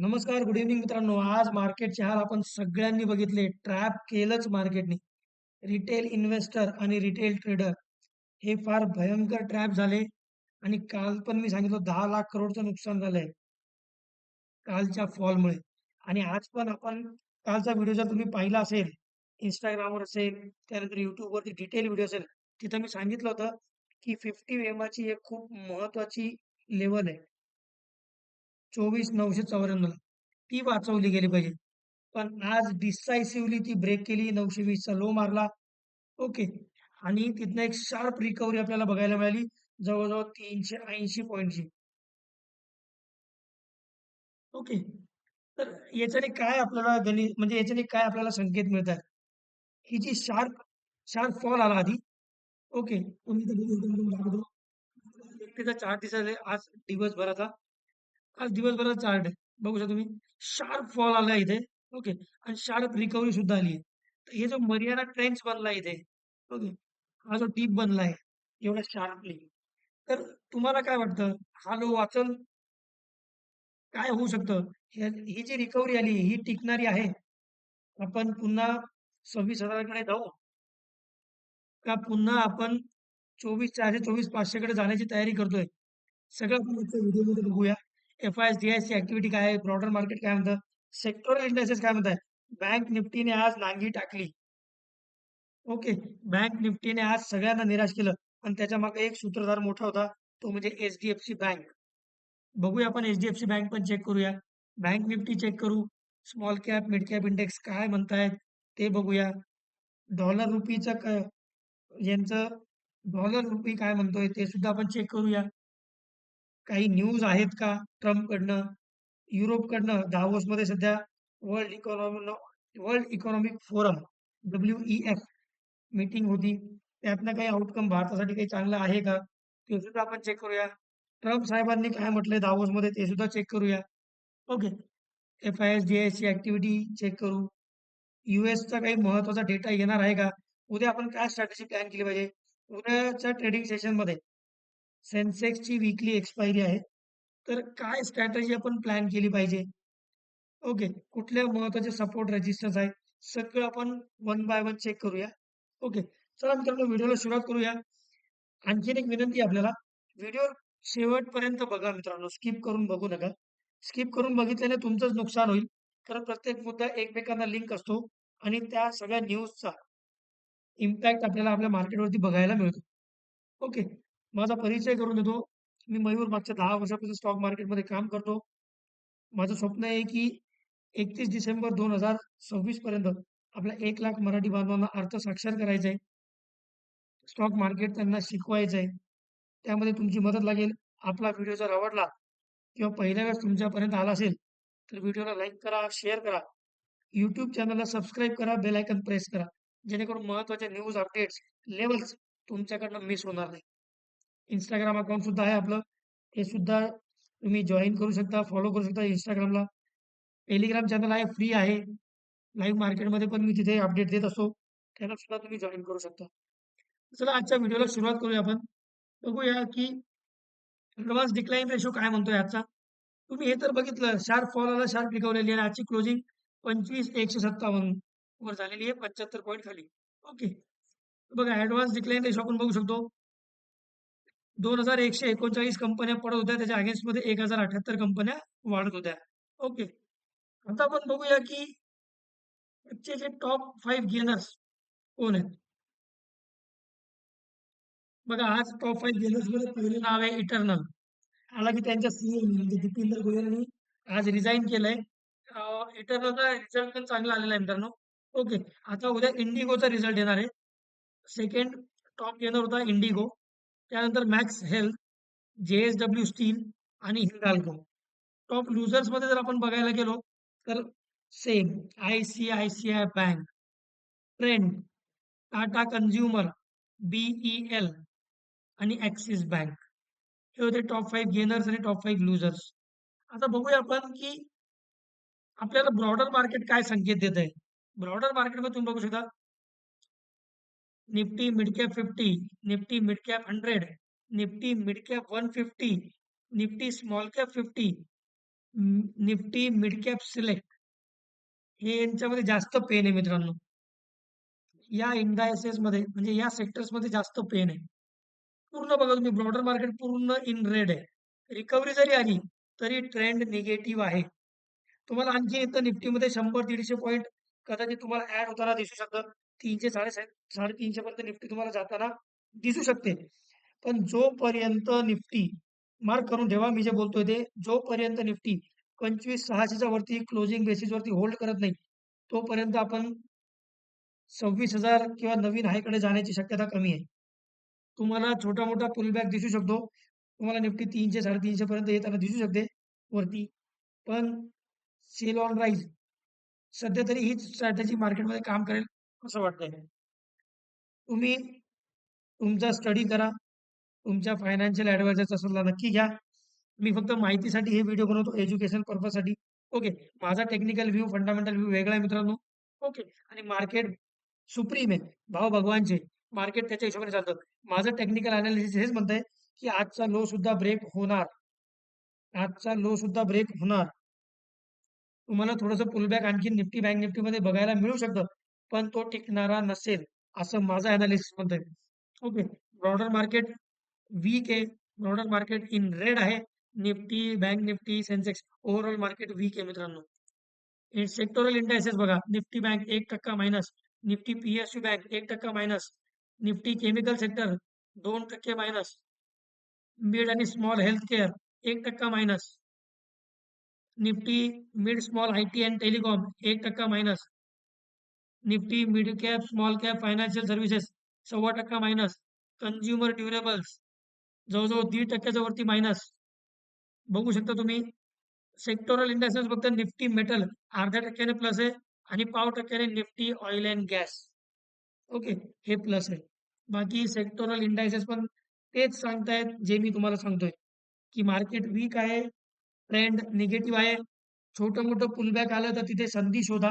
नमस्कार, good evening मित्रांनो. आज मार्केटचे हाल आपण सगळ्यांनी बघितले. ट्रॅप केलंच मार्केटने. रिटेल इन्व्हेस्टर आणि रिटेल ट्रेडर हे फार भयंकर ट्रॅप झाले आणि काल पण मी सांगितलं दहा लाख करोडचं नुकसान झालंय. कालच्या फॉलमुळे आणि आज पण आपण कालचा व्हिडिओ जर तुम्ही पाहिला असेल, इंस्टाग्रामवर असेल, त्यानंतर युट्यूबवरती डिटेल व्हिडिओ असेल, तिथं मी सांगितलं होतं, की 50 एमआची एक खूप महत्वाची लेवल आहे. 24,994 ती वाचवली गेली पाहिजे. पण आज डिसायसिव्हली ती ब्रेक केली. नऊशे वीसचा लो मारला. ओके. आणि तिथनं एक शार्प रिकव्हरी आपल्याला बघायला मिळाली. जवळ-जवळ 380 पॉइंटची. ओके. तर याच्याने काय आपल्याला गणित म्हणजे याच्याने काय आपल्याला संकेत मिळतात? ही जी शार्प शार्प फॉल आला आधी. ओके. तुम्ही तिचा चार्ट दिसायला आज दिवसभराचा. आज दिवसभराचा चार्ट आहे. बघू शकता तुम्ही. शार्प फॉल आला इथे. ओके. आणि शार्प रिकव्हरी सुद्धा आली आहे. तर हे जो मर्यादा ट्रेंड्स बनला इथे. ओके. हा जो टीप बनला आहे, एवढा शार्पली. तर तुम्हाला काय वाटतं? हा लो वाचल? काय होऊ शकतं? ही जी रिकव्हरी आली, ही टिकणारी आहे? आपण पुन्हा सव्वीस हजाराकडे जाऊ? का पुन्हा आपण 24,400, 24,500 कडे जाण्याची तयारी करतोय? सगळं आपण व्हिडिओमध्ये बघूया. F I S D I C activity काय आहे? ब्रॉडर मार्केट काय म्हणतं? सेक्टोरल इंडायसेस काय म्हणताय? बँक निफ्टीने आज नांगी टाकली. ओके. बँक निफ्टीने आज सगळ्यांना निराश केलं आणि त्याच्यामागे एक सूत्रधार मोठा होता, तो म्हणजे एच-डी-एफ-सी बँक. बघूया आपण एच-डी-एफ-सी बँक पण चेक करूया. बँक निफ्टी चेक करू. Small cap, mid cap index काय म्हणतायत ते बघूया. डॉलर रुपीचं यांचं डॉलर रुपी काय म्हणतोय ते सुद्धा आपण चेक करूया. काही न्यूज आहेत का ट्रम्पकडनं? युरोपकडनं दावोसमध्ये सध्या world economy world economic forum WEF meeting होती. त्यातनं काही आउटकम भारतासाठी काही चांगलं आहे का? ते सुद्धा आपण चेक करूया. ट्रम्प साहेबांनी काय म्हटलंय दावोसमध्ये ते सुद्धा चेक करूया. Okay. F I S D S C activity check करू. युएसचा काही महत्त्वाचा डेटा येणार आहे का? उद्या आपण काय स्ट्रॅटेजी प्लॅन केली पाहिजे? उद्याच्या ट्रेडिंग सेशनमध्ये सेन्सेक्सची वीकली एक्सपायरी आहे. तर काय स्ट्रॅटेजी आपण प्लॅन केली पाहिजे? ओके. कुठल्या महत्त्वाचे सपोर्ट रेजिस्टन्स आहे? सगळं आपण वन बाय वन चेक करूया. ओके. चला मित्रांनो व्हिडिओला सुरुवात करूया. आणखीन एक विनंती आपल्याला, व्हिडिओ शेवटपर्यंत बघा मित्रांनो. स्किप करून बघू नका. स्किप करून बघितल्याने तुमचंच नुकसान होईल. कारण प्रत्येक मुद्दा एकमेकांना लिंक असतो आणि त्या सगळ्या न्यूजचा इम्पॅक्ट आपल्याला आपल्या मार्केटवरती बघायला मिळतो. ओके. माझा परिचय करून देतो. मी मयूर मागच्या दहा वर्षापासून स्टॉक मार्केटमध्ये काम करतो. माझं स्वप्न आहे की 31 डिसेंबर 2026 पर्यंत आपल्या एक लाख मराठी बांधवांना अर्थ साक्षर करायचा आहे. स्टॉक मार्केट त्यांना शिकवायचं आहे. त्यामध्ये तुमची मदत लागेल. आपला व्हिडिओ जर आवडला किंवा पहिल्या वेळेस तुमच्यापर्यंत आला असेल, तर व्हिडिओला लाईक करा, शेअर करा. यूट्यूब चॅनलला सबस्क्राईब करा, बेल आयकन प्रेस करा. जेणेकरून महत्त्वाच्या न्यूज अपडेट्स, लेवल्स तुमच्याकडनं मिस होणार नाही. इंस्टाग्राम अकाउंट सुद्धा आहे आपलं. ते सुद्धा तुम्ही जॉईन करू शकता, फॉलो करू शकता इंस्टाग्रामला टेलिग्राम चॅनल आहे, फ्री आहे. लाईव्ह मार्केटमध्ये पण मी तिथे अपडेट देत असतो. त्याला सुद्धा तुम्ही जॉईन करू शकता. चला आजच्या व्हिडिओला सुरुवात करूया आपण. बघूया की ॲडव्हान्स डिक्लाईन रेशो काय म्हणतोय आजचा? तुम्ही हे तर बघितलं शार्प फॉल आला, शार्प रिकव्हरी आली आणि आजची क्लोजिंग 25,157 वर झालेली आहे पंच्याहत्तर पॉईंट खाली. ओके. बघा ॲडव्हान्स डिक्लाइन रेशो आपण बघू शकतो. 2,139 कंपन्या पडत होत्या. त्याच्या अगेन्स्टमध्ये 1,078 कंपन्या वाढत होत्या. ओके. आता आपण बघूया की आजचे जे टॉप फाईव्ह गेनर्स कोण आहेत? बघा आज टॉप फाईव्ह गेनर्समध्ये पहिले नाव आहे इटर्नल. आला की त्यांच्या सीए म्हणजे दीपिंदर गोयलनी आज रिझाईन केलंय. इटर्नलचा रिझल्ट पण चांगला आलेला आहे मित्रांनो. ओके. आता उद्या इंडिगोचा रिझल्ट येणार आहे. सेकंड टॉप गेनर होता इंडिगो. त्यानंतर मॅक्स हेल्थ, जे-एस-डब्ल्यू स्टील आणि हिंडाल्को. टॉप लुझर्समध्ये जर आपण बघायला गेलो, तर same ICICI bank, Trent, Tata consumer, B E L आणि ॲक्सिस बँक. हे होते टॉप फाईव्ह गेनर्स आणि टॉप फाईव्ह लुझर्स. आता बघूया आपण की आपल्याला ब्रॉडर मार्केट काय संकेत देतंय? ब्रॉडर मार्केटमध्ये तुम्ही बघू शकता Nifty mid cap 50, Nifty mid cap 100, Nifty mid cap 150, Nifty small cap 50 Nifty mid cap select. हे यांच्यामध्ये जास्त पेन आहे मित्रांनो. या इंडायसेस मध्ये म्हणजे या सेक्टर्समध्ये जास्त पेन आहे. पूर्ण बघा तुम्ही ब्रॉडर मार्केट पूर्ण इन रेड आहे. रिकव्हरी जरी आली तरी ट्रेंड निगेटिव्ह आहे. तुम्हाला आणखी इथं निफ्टीमध्ये शंभर दीडशे पॉईंट कदाचित तुम्हाला ऍड होताना दिसू शकतं. तीनशे साडे साडेतीनशे पर्यंत निफ्टी तुम्हाला जाताना दिसू शकते. पण जोपर्यंत निफ्टी मार्क करून ठेवा मी जे बोलतोय ते जोपर्यंत निफ्टी पंचवीस सहाशेच्या वरती क्लोजिंग बेसिस वरती होल्ड करत नाही तोपर्यंत आपण सव्वीस हजार किंवा नवीन हायकडे जाण्याची शक्यता कमी आहे. तुम्हाला छोटा मोठा पुलबॅक दिसू शकतो. तुम्हाला निफ्टी तीनशे साडेतीनशे पर्यंत येताना दिसू शकते वरती. पण सेल ऑन राईज सध्या तरी हीच स्ट्रॅटेजी मार्केटमध्ये काम करेल. असं वाटतंय. तुम्ही तुमचा स्टडी करा. तुमच्या फायनान्शियल ॲडवायझरचा सल्ला नक्की घ्या. मी फक्त माहितीसाठी हे व्हिडिओ बनवतो एज्युकेशन पर्पजसाठी ओके माझा टेक्निकल व्ह्यू फंडामेंटल व्ह्यू वेगळा आहे मित्रांनो. ओके आणि मार्केट सुप्रीम आहे. भाव भगवानचे. मार्केट त्याच्या हिशोबाने चालतं. माझं टेक्निकल अनालिसिस हेच म्हणतंय की आजचा लो सुद्धा ब्रेक होणार. आजचा लो सुद्धा ब्रेक होणार. तुम्हाला थोडंसं पुलबॅक आणखी निफ्टी बँक निफ्टीमध्ये बघायला मिळू शकतं. पण तो टिकणारा नसेल असं माझं अनालिसिस म्हणतोय ओके ब्रॉडर मार्केट वीक आहे. ब्रॉडर मार्केट इन रेड आहे. Nifty bank Nifty Sensex overall market weak आहे मित्रांनो. सेक्टोरल इंडायसेस बघा निफ्टी बँक एक टक्का मायनस निफ्टी पीएसयू बँक एक टक्का मायनस निफ्टी केमिकल सेक्टर दोन टक्के मायनस मिड आणि स्मॉल हेल्थ केअर एक टक्का minus Nifty mid small I T and telecom एक टक्का minus Nifty mid cap small cap financial services सव्वा टक्का मायनस कन्झ्युमर ड्युरेबल्स जवळजवळ दीड टक्क्याच्या वरती मायनस. बघू शकता तुम्ही सेक्टोरल इंडस्ट्रीज फक्त निफ्टी मेटल अर्ध्या टक्क्याने प्लस आहे आणि पाव टक्क्याने Nifty oil and gas okay हे प्लस आहे. बाकी सेक्टोरल इंडायसेस पण तेच सांगतायत जे मी तुम्हाला सांगतोय की मार्केट वीक आहे ट्रेंड निगेटिव्ह आहे छोटं मोठं पुलबॅक आलं तर तिथे संधी शोधा.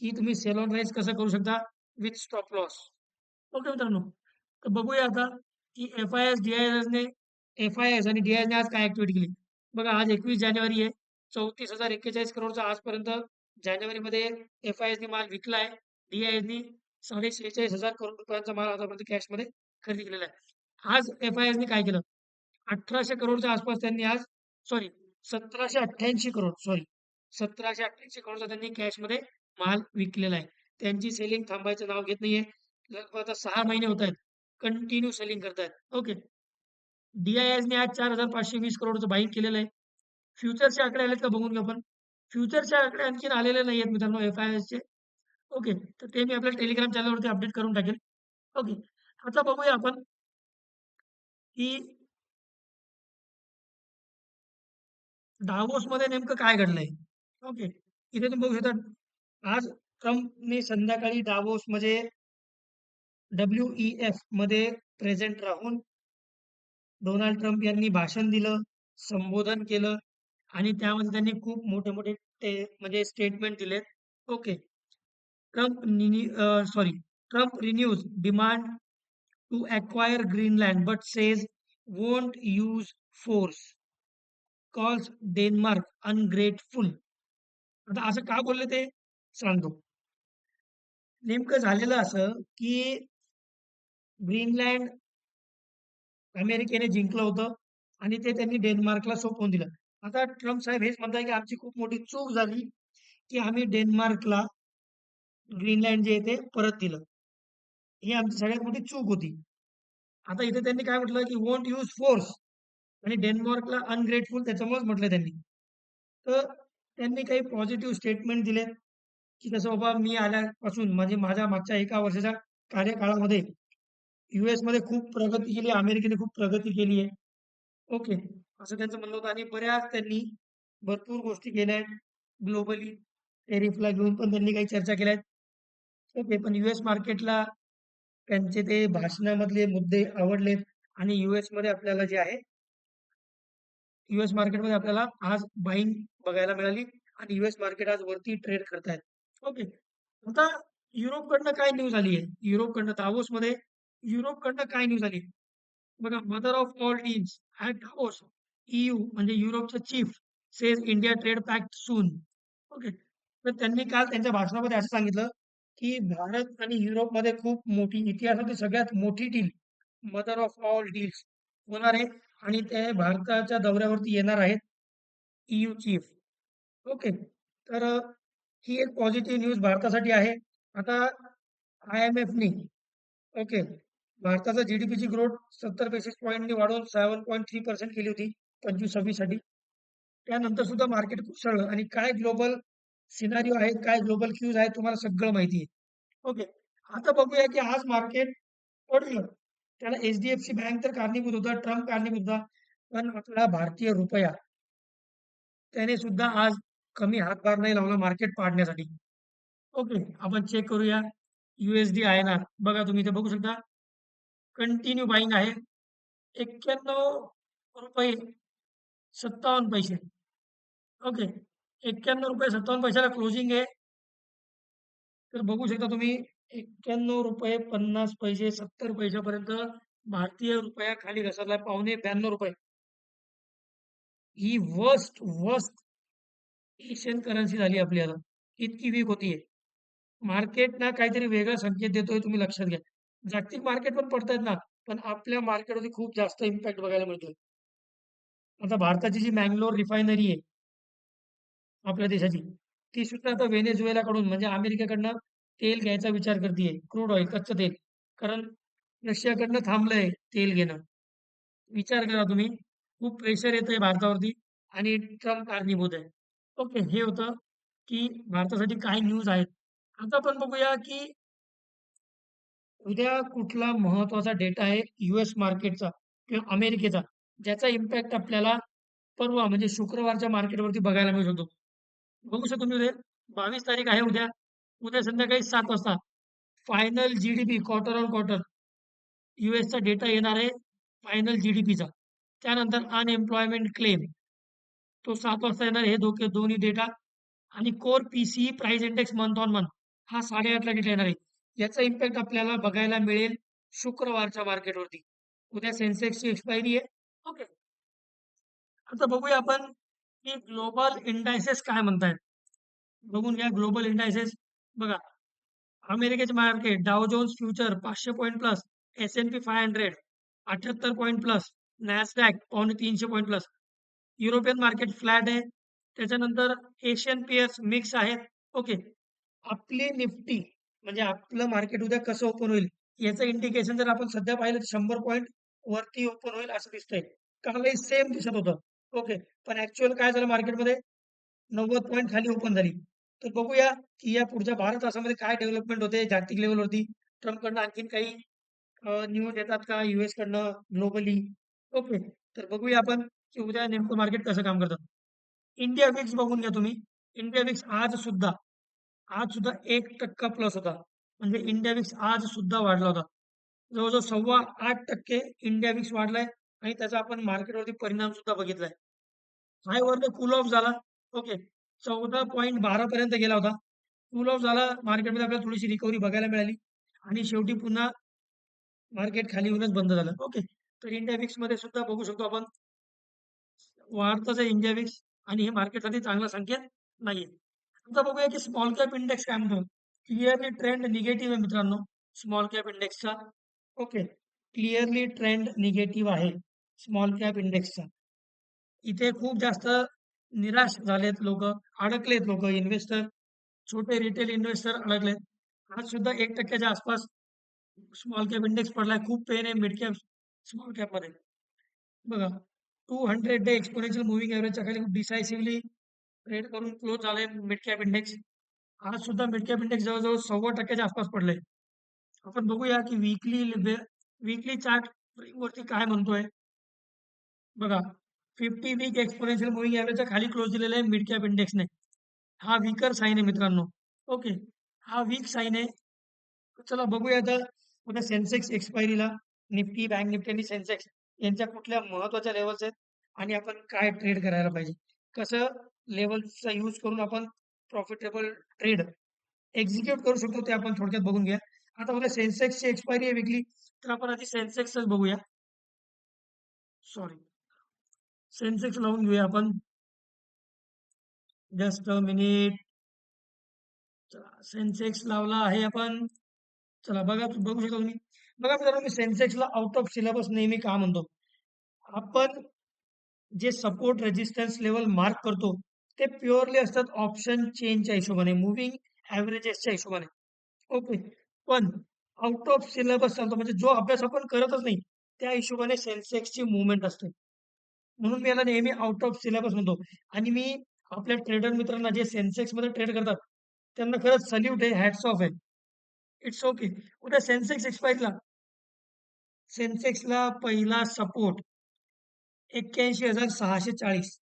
की तुम्ही सेल ऑन राईज कसं करू शकता? विथ स्टॉप लॉस ओके मित्रांनो. तर बघूया आता की F I S D I F I S आणि डी ने आज काय ऍक्टिव्हिटी केली? बघा आज एकवीस जानेवारी आहे. चौतीस हजार एक्केचाळीस करोडचा आजपर्यंत जानेवारीमध्ये एफ आय एसने माल विकला आहे डी साडे शेहेचाळीस हजार करोड रुपयांचा माल आतापर्यंत कॅशमध्ये खरेदी केलेला आहे. आज एफ आय एसने काय केलं? अठराशे करोडच्या आसपास त्यांनी आज सॉरी सतराशे अठ्ठ्याऐंशी करोड सॉरी सतराशे अठ्ठ्याऐंशी करोडचा त्यांनी कॅशमध्ये माल विकलेला आहे. त्यांची सेलिंग थांबायचं नाव घेत नाहीये. लगभग आता सहा महिने होत आहेत. कंटिन्यू सेलिंग करतायत. ओके डीआयएसने आज चार हजार पाचशे वीस करोडचं बाईक केलेलं आहे. फ्युचरचे आकडे आलेत का बघून घेऊ आपण फ्युचरचे आकडे आणखीन आलेले नाही आहेत मित्रांनो एफ आय एसचे ओके तर ते मी आपल्या टेलिग्राम चॅनलवरती अपडेट करून टाकेल. ओके आता बघूया आपण की डावोस मध्ये नेमकं काय घडलंय? ओके इथे तुम्ही बघू शकता आज ट्रम्पने संध्याकाळी डावोस मध्ये डब्ल्यू ई एफमध्ये प्रेझेंट राहून डोनाल्ड ट्रम्प यांनी भाषण दिलं संबोधन केलं आणि त्यामध्ये त्यांनी खूप मोठे मोठे म्हणजे स्टेटमेंट दिलेत. Okay Trump sorry Trump renews demand to acquire Greenland but says won't use force calls Denmark ungrateful आता असं का बोलले ते? सांगतो. नेमकं झालेलं असं की ग्रीनलँड अमेरिकेने जिंकलं होतं आणि ते त्यांनी डेन्मार्कला सोपवून दिलं. आता ट्रम्प साहेब हेच म्हणतात की आमची खूप मोठी चूक झाली की आम्ही डेन्मार्कला ग्रीनलँड जे आहे ते परत दिलं. ही आमची सगळ्यात मोठी चूक होती. आता इथे त्यांनी काय म्हटलं की वोंट यूज फोर्स आणि डेन्मार्कला अनग्रेटफुल त्याच्यामुळेच म्हटलं त्यांनी. तर त्यांनी काही पॉझिटिव्ह स्टेटमेंट दिले की कसं बाबा मी आल्यापासून म्हणजे माझ्या मागच्या एका वर्षाच्या कार्यकाळामध्ये युएसमध्ये खूप प्रगती केली अमेरिकेने खूप प्रगती केली आहे. ओके असं त्यांचं म्हणलं होतं आणि बऱ्याच त्यांनी भरपूर गोष्टी केल्या आहेत. ग्लोबली टेरिफला घेऊन पण त्यांनी काही चर्चा केल्या आहेत. ओके पण युएस मार्केटला त्यांचे ते भाषणामधले मुद्दे आवडलेत आणि युएसमध्ये आपल्याला जे आहे युएस मार्केटमध्ये आपल्याला आज बाईंग बघायला मिळाली आणि युएस मार्केट आज वरती ट्रेड करतायत. ओके आता युरोपकडनं काय न्यूज आली? आहे युरोपकडनं दावोस मध्ये युरोपकडनं काय न्यूज आली? बघा mother of all deals at Davos EU म्हणजे युरोपचं chief says India trade pact soon okay तर त्यांनी काल त्यांच्या भाषणामध्ये असं सांगितलं की भारत आणि युरोपमध्ये खूप मोठी इतिहासातील सगळ्यात मोठी deal mother of all deals होणार आहे आणि ते भारताच्या दौऱ्यावरती येणार आहेत ईयू चीफ ओके तर ही एक पॉझिटिव्ह न्यूज भारतासाठी आहे. आता आय एम एफनी ओके भारताचा जीडीपीची ग्रोथ सत्तर बेसिस पॉईंटनी वाढवून सेव्हन पॉईंट थ्री पर्सेंट केली होती पंचवीस सव्वीससाठी. त्यानंतर सुद्धा मार्केट कोसळलं आणि काय ग्लोबल सिनारिओ आहे काय ग्लोबल क्यूज आहे तुम्हाला सगळं माहिती आहे. ओके आता बघूया की आज मार्केट पडलं. त्याला H D F C Bank तर कारणीभूत होता ट्रम्प कारणीभूत होता पण आपला भारतीय रुपया त्याने सुद्धा आज कमी हातभार नाही लावला मार्केट पाडण्यासाठी. ओके आपण चेक करूया. युएसडी आहे ना? बघा तुम्ही इथे बघू शकता. कंटिन्यू बाईंग आहे. एक्क्याण्णव रुपये सत्तावन्न पैसे. ओके एक्क्याण्णव रुपये सत्तावन्न पैशाला क्लोजिंग आहे. तर बघू शकता तुम्ही एक्क्याण्णव रुपये पन्नास पैसे सत्तर पैशापर्यंत भारतीय रुपया खाली घसरलाय. पावणे ब्याण्णव रुपये. ही वर्स्ट वर्स्ट एशियन करन्सी झाली आपली आता इतकी वीक होतीये मार्केट ना काहीतरी वेगळा संकेत देतोय तुम्ही लक्षात घ्या. जागतिक मार्केट पण पडतायत ना पण आपल्या मार्केटवरती खूप जास्त इम्पॅक्ट बघायला मिळतोय. आता भारताची जी मँगलोर रिफायनरी आहे आपल्या देशाची ती सुद्धा आता व्हेनेझुएलाकडून म्हणजे अमेरिकेकडनं तेल घ्यायचा विचार करतेय. क्रूड ऑइल कच्चं तेल. कारण रशियाकडनं थांबलंय तेल घेणं. विचार करा तुम्ही. खूप प्रेशर येतंय भारतावरती आणि ट्रम्प कारणीभूत आहे. ओके हे होतं की भारतासाठी काय न्यूज आहेत? आता आपण बघूया की उद्या कुठला महत्त्वाचा डेटा आहे युएस मार्केटचा किंवा अमेरिकेचा ज्याचा इम्पॅक्ट आपल्याला परवा म्हणजे शुक्रवारच्या मार्केटवरती बघायला मिळू शकतो बघू शकतो तुम्ही उद्या बावीस तारीख आहे उद्या उद्या संध्याकाळी सात वाजता. Final GDP quarter on quarter युएसचा data येणार आहे फायनल जीडीपीचा त्यानंतर अनएम्प्लॉयमेंट क्लेम तो सात वाजता येणार हे दोघे दोन्ही डेटा आणि core PCE price index month on month हा साडेआठला डेटा येणार आहे. याचा इम्पॅक्ट आपल्याला बघायला मिळेल शुक्रवारच्या मार्केटवरती उद्या सेन्सेक्सची एक्सपायरी आहे. ओके आता बघूया आपण की ग्लोबल इंडायसेस काय म्हणतायत. बघून घ्या ग्लोबल इंडायसेस बघा अमेरिकेचे मार्केट डाव जोन्स फ्युचर पाचशे point plus S N P five hundred अठ्याहत्तर पॉईंट प्लस नॅसडॅक पावणे तीनशे point plus European market flat आहे. त्याच्यानंतर एशियन पीएस मिक्स आहेत. ओके. आपली निफ्टी म्हणजे आपलं मार्केट उद्या कसं ओपन होईल याचं इंडिकेशन जर आपण सध्या पाहिलं तर शंभर पॉईंट वरती ओपन होईल असं दिसतंय. कालही सेम दिसत होतं. ओके. पण ऍक्च्युअल काय झालं मार्केटमध्ये? नव्वद पॉईंट खाली ओपन झाली. तर बघूया की या पुढच्या भारत तासामध्ये काय डेव्हलपमेंट होते जागतिक लेवलवरती ट्रम्पकडनं आणखीन काही न्यूज येतात का? युएस कडनं ग्लोबली ओके. तर बघूया आपण. की उद्या नेमकं मार्केट कसं काम करतं? इंडिया विक्स बघून घ्या तुम्ही. इंडिया विक्स आज सुद्धा आज सुद्धा एक टक्का प्लस होता. म्हणजे इंडिया विक्स आज सुद्धा वाढला होता. जवळजवळ सव्वा आठ टक्के इंडिया विक्स वाढलाय आणि त्याचा आपण मार्केटवरती परिणाम सुद्धा बघितलाय. हाय वर कूल ऑफ झाला. ओके चौदा पॉईंट बारा पर्यंत गेला होता. कूल ऑफ झाला. मार्केटमध्ये आपल्याला थोडीशी रिकव्हरी बघायला मिळाली. आणि शेवटी पुन्हा मार्केट खाली येऊनच बंद झालं. ओके तर इंडिया विक्समध्ये सुद्धा बघू शकतो आपण. वाढतच आहे इंडिया विक्स आणि हे मार्केटसाठी चांगला संकेत नाहीये. आता बघूया की स्मॉल कॅप इंडेक्स काय म्हणतो? क्लिअरली ट्रेंड निगेटिव्ह आहे मित्रांनो. स्मॉल कॅप इंडेक्सचा ओके क्लिअरली ट्रेंड निगेटिव्ह आहे स्मॉल कॅप इंडेक्सचा इथे खूप जास्त निराश झालेत लोक अडकलेत लोक इन्व्हेस्टर छोटे रिटेल इन्व्हेस्टर अडकलेत. आज सुद्धा एक टक्क्याच्या आसपास स्मॉल कॅप इंडेक्स पडलाय. खूप पेन आहे मिड कॅप स्मॉल कॅपमध्ये. बघा. Two hundred day exponential moving ॲव्हरेजच्या खाली डिसायसिव्हली ट्रेड करून क्लोज झाले मिड कॅप इंडेक्स आज सुद्धा मिड कॅप इंडेक्स जवळजवळ सव्वा टक्क्याच्या आसपास पडले आपण बघूया की वीकली वीकली चार्ट वरती काय म्हणतोय. बघा फिफ्टी वीक एक्सपोनेन्शियल मुव्हिंग एव्हरेजच्या खाली क्लोज दिलेला आहे मिड कॅप इंडेक्सने हा वीकर साईन आहे मित्रांनो. ओके हा वीक साईन आहे. चला बघूया आता उद्या सेन्सेक्स एक्सपायरीला निफ्टी बँक निफ्टी आणि सेन्सेक्स यांच्या कुठल्या महत्त्वाच्या लेवल्स आहेत आणि आपण काय ट्रेड करायला पाहिजे? कसं लेवलचा यूज करून आपण प्रॉफिटेबल ट्रेड एक्झिक्यूट करू शकतो ते आपण थोडक्यात बघून घ्या. आता बघा सेन्सेक्सची एक्सपायरी आहे विकली तर आपण आधी सेन्सेक्सच बघूया. सॉरी सेन्सेक्स लावून घेऊया आपण. जस्ट अ मिनिट चला सेन्सेक्स लावला आहे आपण. चला बघा बघू शकता तुम्ही. बघा मित्रांनो मी सेन्सेक्सला आउट ऑफ सिलेबस नेहमी का म्हणतो? आपण जे सपोर्ट रेजिस्टन्स लेवल मार्क करतो ते प्युअरली असतात ऑप्शन चेंजच्या हिशोबाने मुव्हिंग ॲव्हरेजेसच्या हिशोबाने. ओके पण आउट ऑफ सिलेबस चालतो म्हणजे जो अभ्यास आपण करतच नाही त्या हिशोबाने सेन्सेक्सची मुवमेंट असते. म्हणून मी याला नेहमी आउट ऑफ सिलेबस म्हणतो. आणि मी आपल्या ट्रेडर मित्रांना जे सेन्सेक्समध्ये ट्रेड करतात त्यांना खरंच सल्यूट आहे हॅट्स ऑफ आहे. इट्स ओके उद्या सेन्सेक्स एक्सपायरला सेन्सेक्सला पहिला सपोर्ट एक्क्याऐंशी हजार सहाशे चाळीस.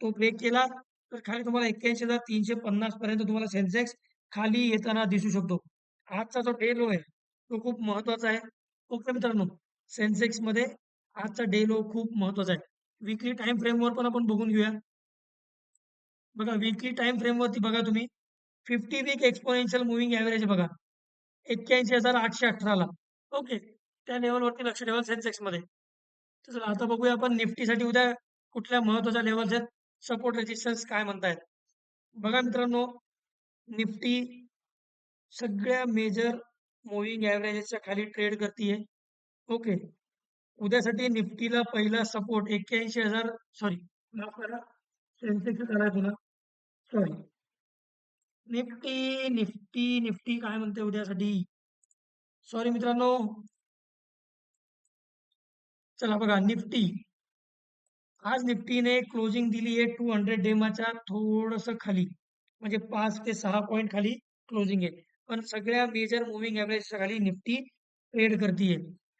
तो ब्रेक केला तर खाली तुम्हाला एक्क्याऐंशी हजार तीनशे पन्नास पर्यंत तुम्हाला सेन्सेक्स खाली येताना दिसू शकतो. आजचा जो डे लो आहे तो खूप महत्त्वाचा आहे. ओके मित्रांनो सेन्सेक्समध्ये आजचा डे लो खूप महत्त्वाचा आहे. विकली टाइम फ्रेमवर पण आपण बघून घेऊया. बघा विकली टाइम फ्रेमवरती बघा तुम्ही. Fifty week exponential moving average बघा. एक्क्याऐंशी हजार आठशे अठराला. ओके त्या लेवलवरती लक्ष ठेवा सेन्सेक्समध्ये. तर आता बघूया आपण निफ्टीसाठी उद्या कुठल्या महत्त्वाच्या लेवल्स आहेत सपोर्ट रेजिस्टन्स काय म्हणतायत. बघा मित्रांनो निफ्टी सगळ्या मेजर मुव्हिंग ॲव्हरेजेसच्या खाली ट्रेड करतीये. ओके उद्यासाठी निफ्टीला पहिला सपोर्ट एक्क्याऐंशी हजार सॉरी माफ करा सेन्सेक्स झालाय पुन्हा. सॉरी निफ्टी निफ्टी निफ्टी काय म्हणते उद्यासाठी? सॉरी मित्रांनो चला बघा निफ्टी. आज निफ्टीने क्लोजिंग दिली आहे टू हंड्रेड डेमाच्या थोडस खाली. म्हणजे पाच ते सहा पॉईंट खाली क्लोजिंग आहे. पण सगळ्या मेजर मुव्हिंग ॲव्हरेजच्या खाली निफ्टी ट्रेड करतीये.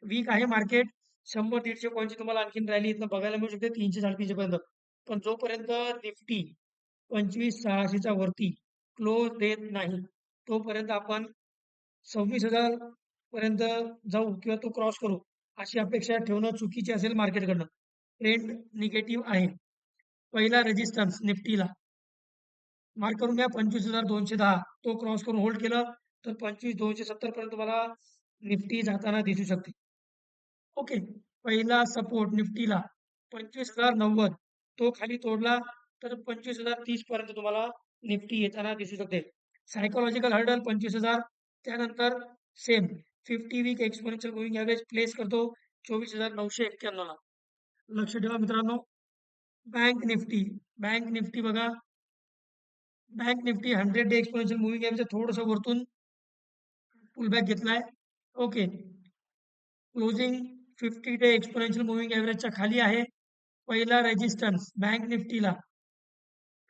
वीक आहे मार्केट शंभर दीडशे पॉईंटची तुम्हाला आणखीन रॅली इथं बघायला मिळू शकते तीनशे साडेतीनशे पर्यंत. पण जोपर्यंत निफ्टी पंचवीस सहाशेच्या वरती क्लोज देत नाही तोपर्यंत आपण सव्वीस हजार पर्यंत जाऊ किंवा तो क्रॉस करू. अशी अपेक्षा ठेवणं चुकीची असेल मार्केटकडनं. ट्रेंड निगेटिव्ह आहे. पहिला रेजिस्टन्स निफ्टीला. मार्क करून घ्या पंचवीस हजार दोनशे दहा. तो क्रॉस करून होल्ड केलं तर पंचवीस दोनशे सत्तर पर्यंत तुम्हाला निफ्टी जाताना दिसू शकते. ओके पहिला सपोर्ट निफ्टीला. पंचवीस हजार नव्वद. तो खाली तोडला तर पंचवीस हजार तीस पर्यंत तुम्हाला निफ्टी येताना दिसू शकते. सायकोलॉजिकल हर्डल पंचवीस हजार. त्यानंतर same fifty week exponential moving average place करतो चोवीस हजार नऊशे एक्क्याण्णवला लक्ष ठेवा मित्रांनो बँक निफ्टी बँक निफ्टी बघा Bank Nifty hundred day exponential moving average थोडंसं वरतून पुलबॅक घेतलाय. Okay closing fifty day exponential moving ॲव्हरेजच्या खाली आहे. पहिला रेजिस्टन्स बँक निफ्टीला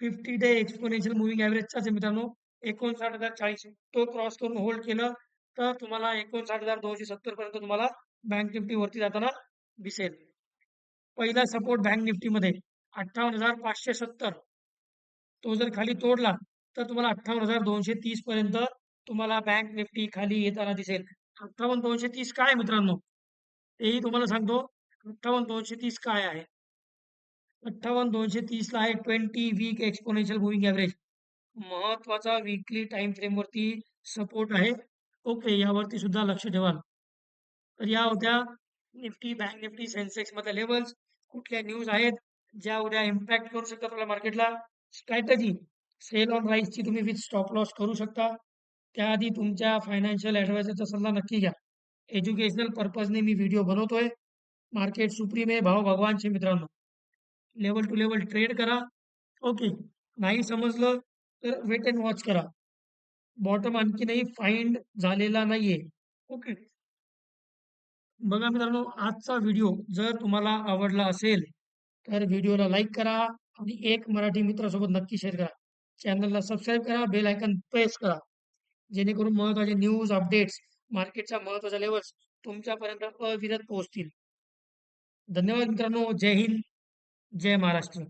फिफ्टी डे एक्सपोनेन्शियल मुव्हिंग ॲव्हरेजचाच आहे मित्रांनो एकोणसाठ हजार चाळीस. तो क्रॉस करून होल्ड केलं. तर तुम्हाला एकोणसाठ हजार दोनशे सत्तर पर्यंत तुम्हाला बँक निफ्टी वरती जाताना दिसेल. पहिला सपोर्ट बँक निफ्टीमध्ये अठ्ठावन्न हजार पाचशे सत्तर. तो जर खाली तोडला तर तुम्हाला अठ्ठावन्न हजार दोनशे तीस पर्यंत तुम्हाला बँक निफ्टी खाली येताना दिसेल. अठ्ठावन्न दोनशे तीस काय मित्रांनो? तेही तुम्हाला सांगतो अठ्ठावन्न दोनशे तीस काय आहे? अठ्ठावन्न दोनशे तीस ला आहे twenty week exponential moving average महत्त्वाचा वीकली टाइम फ्रेमवरती सपोर्ट आहे. ओके यावरती सुद्धा लक्ष ठेवाल तर या होत्या निफ्टी बँक निफ्टी सेन्सेक्स मधल्या लेवल्स कुठल्या न्यूज आहेत? ज्या उद्या इम्पॅक्ट करू शकतात आपल्या मार्केटला स्ट्रॅटजी सेल ऑन राईसची तुम्ही विथ स्टॉप लॉस करू शकता. त्याआधी तुमच्या फायनान्शियल ॲडवायझरचा सल्ला नक्की घ्या. एज्युकेशनल पर्पजने मी व्हिडिओ बनवतोय. मार्केट सुप्रीम आहे. भाव भगवानचे मित्रांनो. लेवल टू लेवल ट्रेड करा. ओके नाही समजलं तर वेट अँड वॉच करा. बॉटम आणखीनही फाइंड झालेला नाहीये. ओके बघा मित्रांनो आजचा व्हिडिओ जर तुम्हाला आवडला असेल तर व्हिडिओला लाईक करा आणि एक मराठी मित्रासोबत नक्की शेअर करा. चॅनलला सबस्क्राईब करा बेल आयकन प्रेस करा. जेणेकरून महत्त्वाचे न्यूज अपडेट्स मार्केटच्या महत्त्वाच्या लेवल्स तुमच्यापर्यंत अविरत पोहोचतील. धन्यवाद मित्रांनो. जय हिंद. जय महाराष्ट्र.